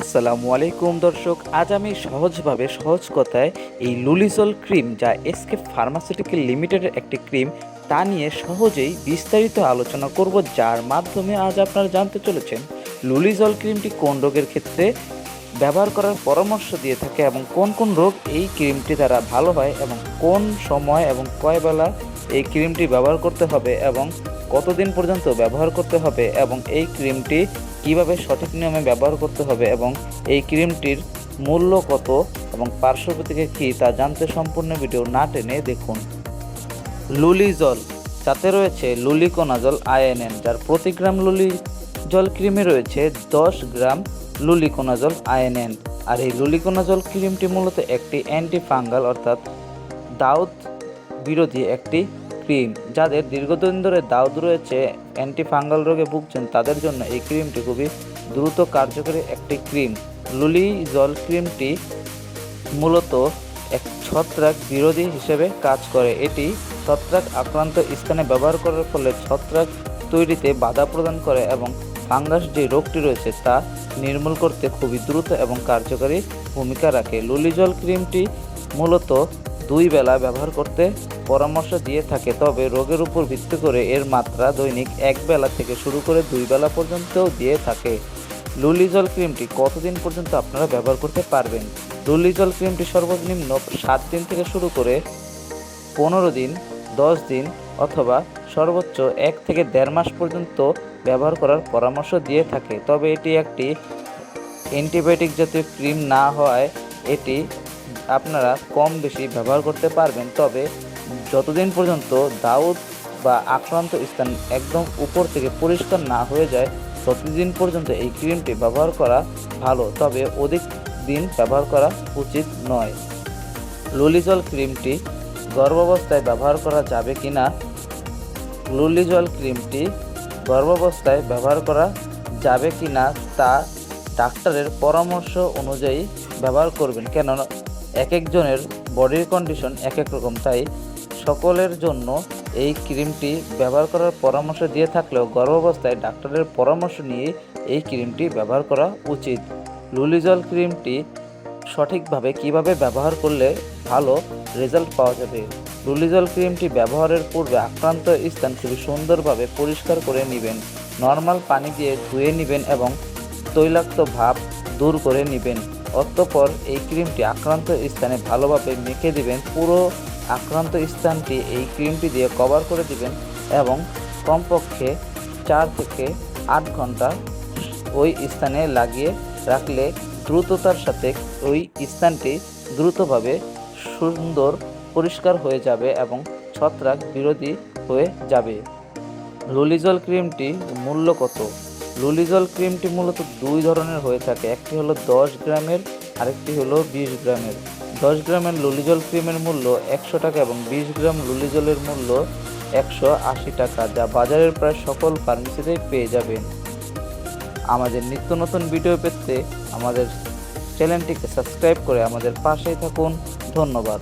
আসসালামু আলাইকুম দর্শক, আজ আমি সহজভাবে, সহজ কথায় এই লুলিজল ক্রিম যা এসকে ফার্মাসিউটিক্যাল লিমিটেডের একটি ক্রিম, তা নিয়ে সহজেই বিস্তারিত আলোচনা করব, যার মাধ্যমে আজ আপনারা জানতে চলেছেন লুলিজল ক্রিমটি কোন রোগের ক্ষেত্রে ব্যবহার করার পরামর্শ দিয়ে থাকে এবং কোন কোন রোগ এই ক্রিমটি দ্বারা ভালো হয় এবং কোন সময় এবং কয় বেলা এই ক্রিমটি ব্যবহার করতে হবে এবং কতদিন পর্যন্ত ব্যবহার করতে হবে এবং এই ক্রিমটি কীভাবে সঠিক নিয়মে ব্যবহার করতে হবে এবং এই ক্রিমটির মূল্য কত এবং পার্শ্ব কী তা জানতে সম্পূর্ণ ভিডিও না টেনে দেখুন। লুলিজল যাতে রয়েছে লুলিকোনাজল আইএনএন যার প্রতি গ্রাম লুলি জল ক্রিমে রয়েছে দশ গ্রাম লুলিকোনাজল আইএনএন আর এই লুলিকোনাজল ক্রিমটি মূলত একটি অ্যান্টি ফাঙ্গাল অর্থাৎ দাউদ বিরোধী একটি ক্রিম যাদের দীর্ঘদিন ধরে দাউদ রয়েছে অ্যান্টি ফাঙ্গাল রোগে ভুগছেন, তাদের জন্য এই ক্রিমটি খুবই দ্রুত কার্যকরী একটি ক্রিম। লুলি জল ক্রিমটি মূলত এক ছত্রাক বিরোধী হিসেবে কাজ করে। এটি ছত্রাক আক্রান্ত স্থানে ব্যবহার করার ফলে ছত্রাক তৈরিতে বাধা প্রদান করে এবং ফাঙ্গাস যে রোগটি রয়েছে, তা নির্মূল করতে খুবই দ্রুত এবং কার্যকরী ভূমিকা রাখে। লুলিজল ক্রিমটি মূলত দুই বেলা ব্যবহার করতে পরামর্শ দিয়ে থাকে, তবে রোগের উপর ভিত্তি করে এর মাত্রা দৈনিক এক বেলা থেকে শুরু করে দুই বেলা পর্যন্তও দিয়ে থাকে। লুলিজল ক্রিমটি কতদিন পর্যন্ত আপনারা ব্যবহার করতে পারবেন? লুলিজল ক্রিমটি সর্বনিম্ন সাত দিন থেকে শুরু করে পনেরো দিন, দশ দিন অথবা সর্বোচ্চ এক থেকে দেড় মাস পর্যন্ত ব্যবহার করার পরামর্শ দিয়ে থাকে। তবে এটি একটি অ্যান্টিবায়োটিক জাতীয় ক্রিম না হওয়ায় এটি আপনারা কম বেশি ব্যবহার করতে পারবেন, তবে যতদিন পর্যন্ত দাউদ বা আক্রান্ত স্থান একদম উপর থেকে পরিষ্কার না হয়ে যায়, ততদিন পর্যন্ত এই ক্রিমটি ব্যবহার করা ভালো, তবে অধিক দিন ব্যবহার করা উচিত নয়। লুলিজল ক্রিমটি গর্ভাবস্থায় ব্যবহার করা যাবে কি না লুলিজল ক্রিমটি গর্ভাবস্থায় ব্যবহার করা যাবে কি না তা ডাক্তারের পরামর্শ অনুযায়ী ব্যবহার করবেন, কেননা এক একজনের বডির কন্ডিশন এক এক রকম। তাই সকলের জন্য এই ক্রিমটি ব্যবহার করার পরামর্শ দিয়ে থাকলেও গর্ভাবস্থায় ডাক্তারের পরামর্শ নিয়ে এই ক্রিমটি ব্যবহার করা উচিত। লুলিজল ক্রিমটি সঠিকভাবে কীভাবে ব্যবহার করলে ভালো রেজাল্ট পাওয়া যাবে? লুলিজল ক্রিমটি ব্যবহারের পূর্বে আক্রান্ত স্থান খুবই সুন্দরভাবে পরিষ্কার করে নেবেন নর্মাল পানি দিয়ে ধুয়ে নেবেন এবং তৈলাক্ত ভাব দূর করে নেবেন। অতঃপর এই ক্রিমটি আক্রান্ত স্থানে ভালোভাবে মেখে দিবেন। পুরো আক্রান্ত স্থানটি এই ক্রিমটি দিয়ে কভার করে দিবেন এবং কমপক্ষে চার থেকে আট ঘণ্টা ওই স্থানে লাগিয়ে রাখলে দ্রুততার সাথে ওই স্থানটি দ্রুতভাবে সুন্দর, পরিষ্কার হয়ে যাবে এবং ছত্রাক বিরোধী হয়ে যাবে। লুলিজল ক্রিমটি মূল্য কত? লুলিজল ক্রিমটি মূলত দুই ধরনের হয়ে থাকে। একটি হলো দশ গ্রামের, আরেকটি হলো বিশ গ্রামের। দশ গ্রামের লুলিজল ক্রিমের মূল্য একশো টাকা এবং বিশ গ্রাম লুলিজলের মূল্য একশো আশি টাকা, যা বাজারের প্রায় সকল ফার্মেসিতেই পেয়ে যাবেন। আমাদের নিত্য নতুন ভিডিও পেতে আমাদের চ্যানেলটিকে সাবস্ক্রাইব করে আমাদের পাশেই থাকুন। ধন্যবাদ।